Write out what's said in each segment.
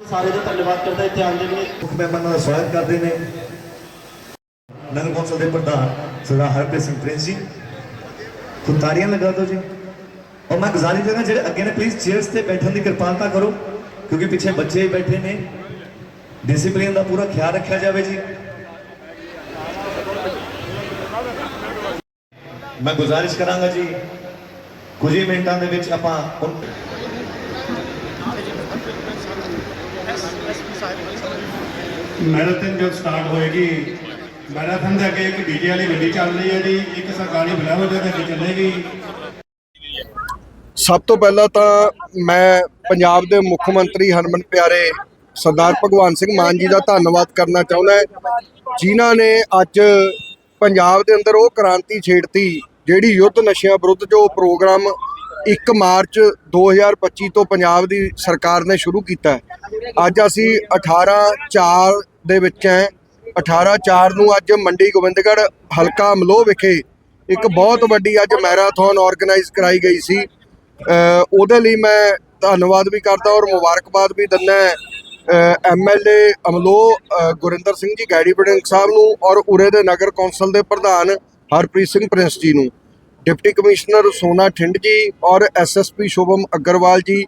ਸਾਰੇ ਦਾ ਧੰਨਵਾਦ ਕਰਦਾ ਇੱਥੇ ਆਉਣ ਦੇ ਲਈ ਮੁੱਖ ਮਹਿਮਾਨਾਂ ਦਾ ਸਵਾਗਤ ਕਰਦੇ ਨੇ। ਨਗਰ ਕੌਂਸਲ ਦੇ ਪ੍ਰਧਾਨ ਸਰਦਾਰ ਹਰਪ੍ਰੀਤ ਸਿੰਘ ਪ੍ਰਿੰਸ ਜੀ ਖੁਦ ਲਗਾ ਦਿਓ ਜੀ। ਔਰ ਮੈਂ ਗੁਜ਼ਾਰਿਸ਼ ਕਰਾਂਗਾ ਜਿਹੜੇ ਅੱਗੇ ਨੇ ਪਲੀਜ਼ ਚੇਅਰਸ ਤੇ ਬੈਠਣ ਦੀ ਕਿਰਪਾਲਤਾ ਕਰੋ, ਕਿਉਂਕਿ ਪਿੱਛੇ ਬੱਚੇ ਬੈਠੇ ਨੇ। ਡਿਸਪਲਿਨ ਦਾ ਪੂਰਾ ਖਿਆਲ ਰੱਖਿਆ ਜਾਵੇ ਜੀ। ਮੈਂ ਗੁਜ਼ਾਰਿਸ਼ ਕਰਾਂਗਾ ਜੀ, ਕੁਝ ਹੀ ਮਿੰਟਾਂ ਦੇ ਵਿੱਚ ਆਪਾਂ ਉਨ- ਮੈਰਾਥਨ ਜਦ ਸਟਾਰਟ ਹੋਏਗੀ ਮੈਰਾਥਨ ਦੇ ਅੱਗੇ ਇੱਕ ਡੀਜੇ ਵਾਲੀ ਗੱਡੀ ਚੱਲ ਰਹੀ ਹੈ ਜੀ, ਇੱਕ ਸਰਕਾਰੀ ਬੁਲਾਵਟ ਦੇ ਅੱਗੇ ਚੱਲੇਗੀ। ਸਭ ਤੋਂ ਪਹਿਲਾਂ ਤਾਂ ਮੈਂ ਪੰਜਾਬ ਦੇ ਮੁੱਖ ਮੰਤਰੀ ਹਰਮਨ ਪਿਆਰੇ ਸਰਦਾਰ ਭਗਵਾਨ ਸਿੰਘ ਮਾਨ ਜੀ ਦਾ ਧੰਨਵਾਦ ਕਰਨਾ ਚਾਹੁੰਦਾ ਜਿਨ੍ਹਾਂ ਨੇ ਅੱਜ ਪੰਜਾਬ ਦੇ ਅੰਦਰ ਉਹ ਕ੍ਰਾਂਤੀ ਛੇੜਤੀ, ਜਿਹੜੀ ਯੁੱਧ ਨਸ਼ਿਆਂ ਵਿਰੁੱਧ ਜੋ ਪ੍ਰੋਗਰਾਮ 1 ਮਾਰਚ 2025 ਤੋਂ ਪੰਜਾਬ ਦੀ ਸਰਕਾਰ ਨੇ ਸ਼ੁਰੂ ਕੀਤਾ ਅੱਜ ਅਸੀਂ 18 4 ਦੇ ਵਿੱਚ ਹੈ 18 4 ਨੂੰ ਅੱਜ ਮੰਡੀ ਗੋਬਿੰਦਗੜ੍ਹ ਹਲਕਾ ਮਲੋਹ ਵਿਖੇ ਇੱਕ ਬਹੁਤ ਵੱਡੀ ਅੱਜ ਮੈਰਾਥਨ ਆਰਗੇਨਾਈਜ਼ ਕਰਾਈ ਗਈ ਸੀ। ਉਹਦੇ ਲਈ ਮੈਂ ਧੰਨਵਾਦ ਵੀ ਕਰਦਾ ਔਰ ਮੁਬਾਰਕਬਾਦ ਵੀ ਦਿੰਦਾ ਐਮਐਲਏ ਅਮਲੋ ਅ, ਗੁਰਿੰਦਰ ਸਿੰਘ ਜੀ ਗੈੜੀ ਬੜਿੰਗ ਸਾਹਿਬ ਨੂੰ ਔਰ ਉਰੇ ਦੇ ਨਗਰ ਕੌਂਸਲ ਦੇ ਪ੍ਰਧਾਨ ਹਰਪ੍ਰੀਤ ਸਿੰਘ ਪ੍ਰਿੰਸ ਜੀ ਨੂੰ। ਡਿਪਟੀ ਕਮਿਸ਼ਨਰ ਸੋਨਾ ਠਿੰਡ ਜੀ ਔਰ ਐਸਐਸਪੀ ਸ਼ੁਭਮ ਅਗਰਵਾਲ ਜੀ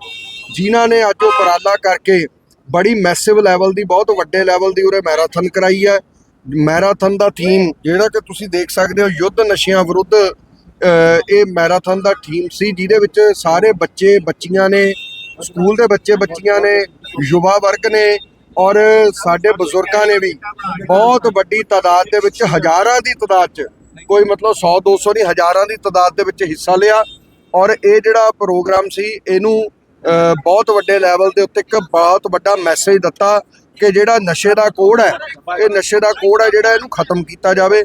ਜਿਨ੍ਹਾਂ ਨੇ ਅੱਜ ਉਪਰਾਲਾ ਕਰਕੇ ਬੜੀ ਮੈਸਿਵ ਲੈਵਲ ਦੀ, ਬਹੁਤ ਵੱਡੇ ਲੈਵਲ ਦੀ ਉਰੇ ਮੈਰਾਥਨ ਕਰਾਈ ਹੈ। ਮੈਰਾਥਨ ਦਾ ਥੀਮ ਜਿਹੜਾ ਕਿ ਤੁਸੀਂ ਦੇਖ ਸਕਦੇ ਹੋ, ਯੁੱਧ ਨਸ਼ਿਆਂ ਵਿਰੁੱਧ ਇਹ ਮੈਰਾਥਨ ਦਾ ਥੀਮ ਸੀ, ਜਿਹਦੇ ਵਿੱਚ ਸਾਰੇ ਬੱਚੇ, ਬੱਚੀਆਂ ਨੇ, ਸਕੂਲ ਦੇ ਬੱਚੇ, ਬੱਚੀਆਂ ਨੇ, ਯੁਵਾ ਵਰਗ ਨੇ ਔਰ ਸਾਡੇ ਬਜ਼ੁਰਗਾਂ ਨੇ ਵੀ ਬਹੁਤ ਵੱਡੀ ਤਾਦਾਦ ਦੇ ਵਿੱਚ ਹਜ਼ਾਰਾਂ ਦੀ ਤਾਦਾਦ 'ਚ, ਕੋਈ ਮਤਲਬ 100 200 ਨਹੀਂ, ਹਜ਼ਾਰਾਂ ਦੀ ਤਾਦਾਦ ਦੇ ਵਿੱਚ ਹਿੱਸਾ ਲਿਆ। ਔਰ ਇਹ ਜਿਹੜਾ ਪ੍ਰੋਗਰਾਮ ਸੀ, ਇਹਨੂੰ ਬਹੁਤ ਵੱਡੇ ਲੈਵਲ ਦੇ ਉੱਤੇ ਇੱਕ ਬਹੁਤ ਵੱਡਾ ਮੈਸੇਜ ਦਿੱਤਾ ਕਿ ਜਿਹੜਾ ਨਸ਼ੇ ਦਾ ਕੋੜ ਹੈ, ਇਹ ਨਸ਼ੇ ਦਾ ਕੋੜ ਹੈ ਜਿਹੜਾ ਇਹਨੂੰ ਖਤਮ ਕੀਤਾ ਜਾਵੇ।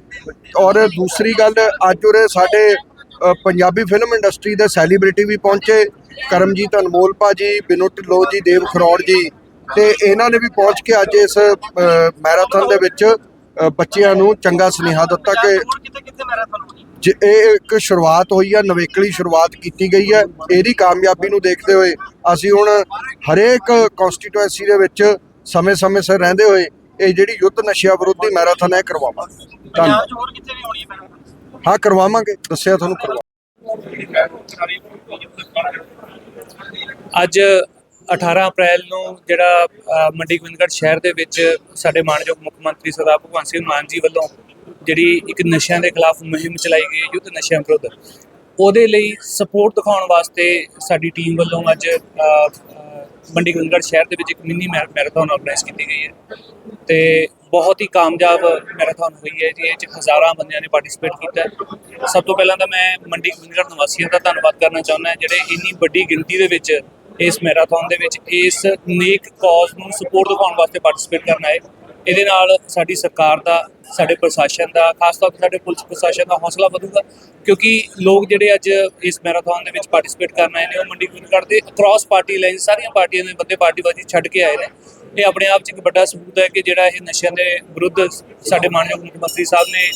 ਔਰ ਦੂਸਰੀ ਗੱਲ, ਅੱਜ ਉਰੇ ਸਾਡੇ ਪੰਜਾਬੀ ਫਿਲਮ ਇੰਡਸਟਰੀ ਦੇ ਸੈਲੀਬ੍ਰਿਟੀ ਵੀ ਪਹੁੰਚੇ। ਕਰਮਜੀਤ ਅਨਮੋਲ ਭਾਜੀ ਬਿਨੂ ਢਿੱਲੋਂ ਜੀ, ਦੇਵ ਖਰੋੜ ਜੀ। ਤੇ ਇਹਨਾਂ ਨੇ ਵੀ ਪਹੁੰਚ ਕੇ ਅੱਜ ਇਸ ਮੈਰਾਥਨ ਦੇ ਵਿੱਚ ਬੱਚਿਆਂ ਨੂੰ ਚੰਗਾ ਸੁਨੇਹਾ ਦਿੱਤਾ ਕਿ ਇਹ ਇੱਕ ਸ਼ੁਰੂਆਤ ਹੋਈ ਹੈ ਨਵੇਕਲੀ ਸ਼ੁਰੂਆਤ ਕੀਤੀ ਗਈ ਹੈ ਇਹਦੀ ਕਾਮਯਾਬੀ ਨੂੰ ਦੇਖਦੇ ਹੋਏ ਅਸੀਂ ਹੁਣ ਹਰੇਕ ਕਨਸਟੀਟੂਐਂਸੀ ਦੇ ਵਿੱਚ ਸਮੇਂ-ਸਮੇਂ ਸਿਰ ਰਹਿੰਦੇ ਹੋਏ ਇਹ ਜਿਹੜੀ ਯੁੱਧ ਨਸ਼ਿਆਂ ਵਿਰੋਧੀ ਮੈਰਾਥਨ ਹੈ ਕਰਵਾਵਾਂਗੇ। ਧੰਨਵਾਦ। ਹੋਰ ਕਿੱਥੇ ਵੀ ਹੋਣੀ ਹੈ ਹਾਂ ਕਰਵਾਵਾਂਗੇ। ਦੱਸਿਆ ਤੁਹਾਨੂੰ ਕਰਵਾ ਅੱਜ 18 ਅਪ੍ਰੈਲ ਨੂੰ ਜਿਹੜਾ ਮੰਡੀ ਗੋਬਿੰਦਗੜ੍ਹ ਸ਼ਹਿਰ ਦੇ ਵਿੱਚ ਸਾਡੇ ਮਾਨਯੋਗ ਮੁੱਖ ਮੰਤਰੀ ਸਰਦਾਰ ਭਗਵੰਤ ਸਿੰਘ ਮਾਨ ਜੀ ਵੱਲੋਂ ਜਿਹੜੀ ਇੱਕ ਨਸ਼ਿਆਂ ਦੇ ਖਿਲਾਫ ਮੁਹਿੰਮ ਚਲਾਈ ਗਈ ਯੁੱਧ ਨਸ਼ਿਆਂ ਵਿਰੁੱਧ, ਉਹਦੇ ਲਈ ਸਪੋਰਟ ਦਿਖਾਉਣ ਵਾਸਤੇ ਸਾਡੀ ਟੀਮ ਵੱਲੋਂ ਅੱਜ ਮੰਡੀ ਗੋਬਿੰਦਗੜ੍ਹ ਸ਼ਹਿਰ ਦੇ ਵਿੱਚ ਇੱਕ ਮਿੰਨੀ ਮੈਰਾਥਨ ਆਰਗੇਨਾਈਜ਼ ਕੀਤੀ ਗਈ ਹੈ। ਤੇ ਬਹੁਤ ਹੀ ਕਾਮਯਾਬ ਮੈਰਾਥਨ ਹੋਈ ਹੈ ਜੀ, ਇਹ ਚ ਹਜ਼ਾਰਾਂ ਬੰਦਿਆਂ ਨੇ ਪਾਰਟਿਸਿਪੇਟ ਕੀਤਾ ਸਭ ਤੋਂ ਪਹਿਲਾਂ ਤਾਂ ਮੈਂ ਮੰਡੀ ਗੋਬਿੰਦਗੜ੍ਹ ਨਿਵਾਸੀਆਂ ਦਾ ਧੰਨਵਾਦ ਕਰਨਾ ਚਾਹੁੰਦਾ ਜਿਹੜੇ ਇੰਨੀ ਵੱਡੀ ਗਿਣਤੀ ਦੇ ਵਿੱਚ ਇਸ ਮੈਰਾਥਨ ਦੇ ਵਿੱਚ ਇਸ ਨੇਕ ਕਾਜ਼ ਨੂੰ ਸਪੋਰਟ ਦਿਖਾਉਣ ਵਾਸਤੇ ਪਾਰਟਿਸਿਪੇਟ ਕਰਨ ਆਏ। ਇਹਦੇ ਨਾਲ ਸਾਡੀ ਸਰਕਾਰ ਦਾ, ਸਾਡੇ ਪ੍ਰਸ਼ਾਸਨ ਦਾ, ਖਾਸ ਤੌਰ ਤੇ ਸਾਡੇ ਪੁਲਿਸ ਪ੍ਰਸ਼ਾਸਨ ਦਾ ਹੌਸਲਾ ਵਧੂਗਾ, ਕਿਉਂਕਿ ਲੋਕ ਜਿਹੜੇ ਅੱਜ ਇਸ ਮੈਰਾਥਨ ਦੇ ਵਿੱਚ ਪਾਰਟਿਸਿਪੇਟ ਕਰਨ ਆਏ ਨੇ, ਉਹ ਮੰਡੀ ਗੋਬਿੰਦਗੜ੍ਹ ਦੇ ਅਕ੍ਰੋਸ ਪਾਰਟੀ ਲਾਈਨ ਸਾਰੀਆਂ ਪਾਰਟੀਆਂ ਦੇ ਬੰਦੇ ਪਾਰਟੀਬਾਜ਼ੀ ਛੱਡ ਕੇ ਆਏ ਨੇ। ਇਹ ਆਪਣੇ ਆਪ 'ਚ ਇੱਕ ਵੱਡਾ ਸਬੂਤ ਹੈ ਕਿ ਜਿਹੜਾ ਇਹ ਨਸ਼ਿਆਂ ਦੇ ਵਿਰੁੱਧ ਸਾਡੇ ਮਾਨਯੋਗ ਮੁੱਖ ਮੰਤਰੀ ਸਾਹਿਬ ਨੇ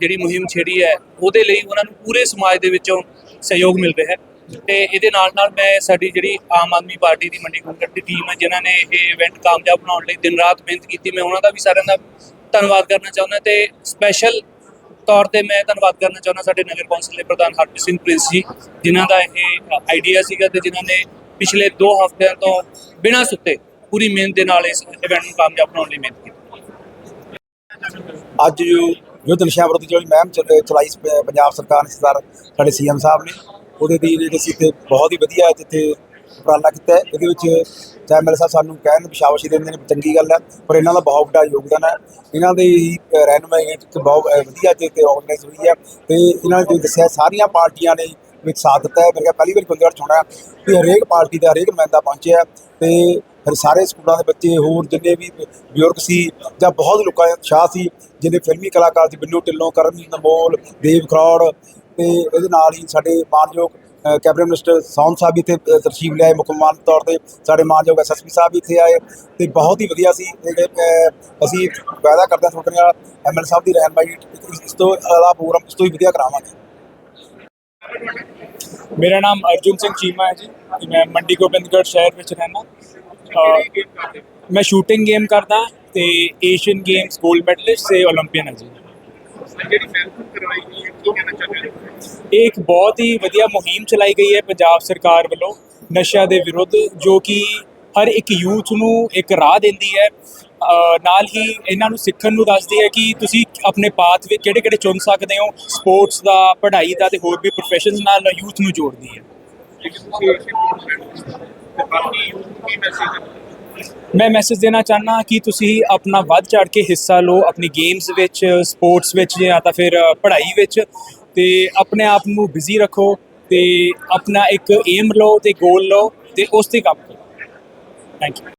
ਜਿਹੜੀ ਮੁਹਿੰਮ ਛੇੜੀ ਹੈ, ਉਹਦੇ ਲਈ ਉਹਨਾਂ ਨੂੰ ਪੂਰੇ ਸਮਾਜ ਦੇ ਵਿੱਚੋਂ ਸਹਿਯੋਗ ਮਿਲ ਰਿਹਾ ਹੈ। ਤੇ ਇਹਦੇ ਨਾਲ ਨਾਲ ਮੈਂ ਸਾਡੀ ਜਿਹੜੀ ਆਮ ਆਦਮੀ ਪਾਰਟੀ ਦੀ ਮੰਡੀ ਗੁੰਗੜ ਦੀ ਟੀਮ ਹੈ, ਜਿਨ੍ਹਾਂ ਨੇ ਇਹ ਇਵੈਂਟ ਕਾਮਯਾਬ ਬਣਾਉਣ ਲਈ ਦਿਨ ਰਾਤ ਮਿਹਨਤ ਕੀਤੀ, ਮੈਂ ਉਹਨਾਂ ਦਾ ਵੀ ਸਾਰਿਆਂ ਦਾ ਧੰਨਵਾਦ ਕਰਨਾ ਚਾਹੁੰਦਾ ਤੇ ਸਪੈਸ਼ਲ ਤੌਰ ਤੇ ਮੈਂ ਧੰਨਵਾਦ ਕਰਨਾ ਚਾਹੁੰਦਾ ਸਾਡੇ ਨਗਰ ਕੌਂਸਲ ਦੇ ਪ੍ਰਧਾਨ ਹਰਪ੍ਰੀਤ ਸਿੰਘ ਪ੍ਰਿੰਸ ਜੀ, ਜਿਨ੍ਹਾਂ ਦਾ ਇਹ ਆਈਡੀਆ ਸੀਗਾ ਤੇ ਜਿਨ੍ਹਾਂ ਨੇ ਪਿਛਲੇ 2 ਹਫ਼ਤਿਆਂ ਤੋਂ ਬਿਨਾਂ ਸੁੱਤੇ ਪੂਰੀ ਮਿਹਨਤ ਦੇ ਨਾਲ ਇਸ ਇਵੈਂਟ ਨੂੰ ਕਾਮਯਾਬ ਬਣਾਉਣ ਲਈ ਮਿਹਨਤ ਕੀਤੀ। ਅੱਜ ਜੋ ਯੁੱਧ ਨਸ਼ਾ ਵਿਰੋਧੀ ਜਿਹੜੀ ਮੁਹਿੰਮ ਚਲਾਈ ਪੰਜਾਬ ਸਰਕਾਰ ਨੇ ਸਰਦਾਰ ਸਾਡੇ ਸੀਐਮ ਸਾਹਿਬ ਨੇ ਉਹਦੇ ਦੀ ਜਿਹੜੇ ਅਸੀਂ ਤੇ ਬਹੁਤ ਹੀ ਵਧੀਆ ਜਿੱਥੇ ਉਪਰਾਲਾ ਕੀਤਾ ਇਹਦੇ ਵਿੱਚ ਚਾਹੇ ਮੇਰੇ ਸਾਹਿਬ ਸਾਨੂੰ ਕਹਿਣ ਵੀ ਸ਼ਾਬਾਸ਼ੀ ਦਿੰਦੇ ਨੇ ਚੰਗੀ ਗੱਲ ਹੈ, ਪਰ ਇਹਨਾਂ ਦਾ ਬਹੁਤ ਵੱਡਾ ਯੋਗਦਾਨ ਹੈ। ਇਹਨਾਂ ਦੇ ਹੀ ਰਹਿਨਮਾਈ ਇੱਕ ਬਹੁਤ ਵਧੀਆ ਤੇ ਤੇ ਆਰਗੇਨਾਈਜ਼ ਹੋਈ ਹੈ ਤੇ ਇਹਨਾਂ ਨੇ ਜੋ ਦੱਸਿਆ ਸਾਰੀਆਂ ਪਾਰਟੀਆਂ ਨੇ ਵਿੱਚ ਸਾਥ ਦਿੱਤਾ ਹੈ। ਮੇਰੇ ਖਿਆਲ ਪਹਿਲੀ ਵਾਰ ਗੁੰਦਗੜ ਹੋਣਾ ਵੀ ਹਰੇਕ ਪਾਰਟੀ ਦਾ ਹਰੇਕ ਨੁਮਾਇੰਦਾ ਪਹੁੰਚਿਆ ਤੇ ਫਿਰ ਸਾਰੇ ਸਕੂਲਾਂ ਦੇ ਬੱਚੇ ਹੋਰ ਜਿੰਨੇ ਵੀ ਬਜ਼ੁਰਗ ਸੀ ਜਾਂ ਬਹੁਤ ਲੋਕਾਂ ਦਾ ਉਤਸ਼ਾਹ ਸੀ ਜਿਹਨੇ ਫਿਲਮੀ ਕਲਾਕਾਰ ਸੀ, ਬਿੱਲੂ ਢਿੱਲੋਂ ਕਰਮਜੀਤ ਅਨਮੋਲ ਦੇਵ ਖਰੌੜ ਤੇ ਇਹਦੇ ਨਾਲ ਹੀ ਸਾਡੇ ਮਾਨਯੋਗ ਕੈਬਨਿਟ ਮਿਨਿਸਟਰ ਸੌਮ ਸਾਹਿਬ ਵੀ ਇੱਥੇ ਤਰਸੀਬ ਲਿਆਏ ਮੁਕਮਾਨ ਤੌਰ ਤੇ। ਸਾਡੇ ਮਾਨਯੋਗ ਐਸਐਸਪੀ ਸਾਹਿਬ ਵੀ ਇੱਥੇ ਆਏ ਤੇ ਬਹੁਤ ਹੀ ਵਧੀਆ ਸੀ ਜਿਹੜੇ ਅਸੀਂ ਵਾਅਦਾ ਕਰਦੇ ਹਾਂ ਤੁਹਾਡੇ ਨਾਲ ਐਮਐਲ ਸਾਹਿਬ ਦੀ ਰਹਿਨਮਾਈ ਇਸ ਤੋਂ ਅਲਾ ਪ੍ਰੋਗਰਾਮ ਇਸ ਤੋਂ ਹੀ ਵਧੀਆ ਕਰਾਵਾਂਗੇ। ਮੇਰਾ ਨਾਮ ਅਰਜੁਨ ਸਿੰਘ ਚੀਮਾ ਹੈ ਜੀ, ਤੇ ਮੈਂ ਮੰਡੀ ਗੋਬਿੰਦਗੜ੍ਹ ਸ਼ਹਿਰ ਵਿੱਚ ਰਹਿਣਾ ਮੈਂ ਸ਼ੂਟਿੰਗ ਗੇਮ ਕਰਦਾ ਤੇ ਏਸ਼ੀਅਨ ਗੇਮਸ 골ਡ ਮੈਡਲਿਸਟ ਤੇ 올림픽ਨ ਹਾਂ ਜੀ। ਇਹ ਇੱਕ ਬਹੁਤ ਹੀ ਵਧੀਆ ਮੁਹਿੰਮ ਚਲਾਈ ਗਈ ਹੈ ਪੰਜਾਬ ਸਰਕਾਰ ਵੱਲੋਂ ਨਸ਼ਿਆਂ ਦੇ ਵਿਰੁੱਧ ਜੋ ਕਿ ਹਰ ਇੱਕ ਯੂਥ ਨੂੰ ਇੱਕ ਰਾਹ ਦਿੰਦੀ ਹੈ। ਨਾਲ ਹੀ ਇਹਨਾਂ ਨੂੰ ਸਿੱਖਣ ਨੂੰ ਦੱਸਦੀ ਹੈ ਕਿ ਤੁਸੀਂ ਆਪਣੇ ਪਾਥ ਵਿੱਚ ਕਿਹੜੇ ਕਿਹੜੇ ਚੁਣ ਸਕਦੇ ਹੋ ਸਪੋਰਟਸ ਦਾ ਪੜ੍ਹਾਈ ਦਾ ਤੇ ਹੋਰ ਵੀ ਪ੍ਰੋਫੈਸ਼ਨਸ ਨਾਲ ਯੂਥ ਨੂੰ ਜੋੜਦੀ ਹੈ? ਮੈਂ ਮੈਸੇਜ ਦੇਣਾ ਚਾਹਨਾ ਕਿ ਤੁਸੀਂ ਆਪਣਾ ਵੱਧ ਚੜ ਕੇ ਹਿੱਸਾ ਲਓ ਆਪਣੀ ਗੇਮਸ ਵਿੱਚ ਸਪੋਰਟਸ ਵਿੱਚ ਜਾਂ ਤਾਂ ਫਿਰ ਪੜ੍ਹਾਈ ਵਿੱਚ ਤੇ ਆਪਣੇ ਆਪ ਨੂੰ ਬਿਜ਼ੀ ਰੱਖੋ ਤੇ ਆਪਣਾ ਇੱਕ ਏਮ ਲਓ ਤੇ ਗੋਲ ਲਓ ਤੇ ਉਸ ਤੇ ਕੰਮ ਕਰੋ। Thank you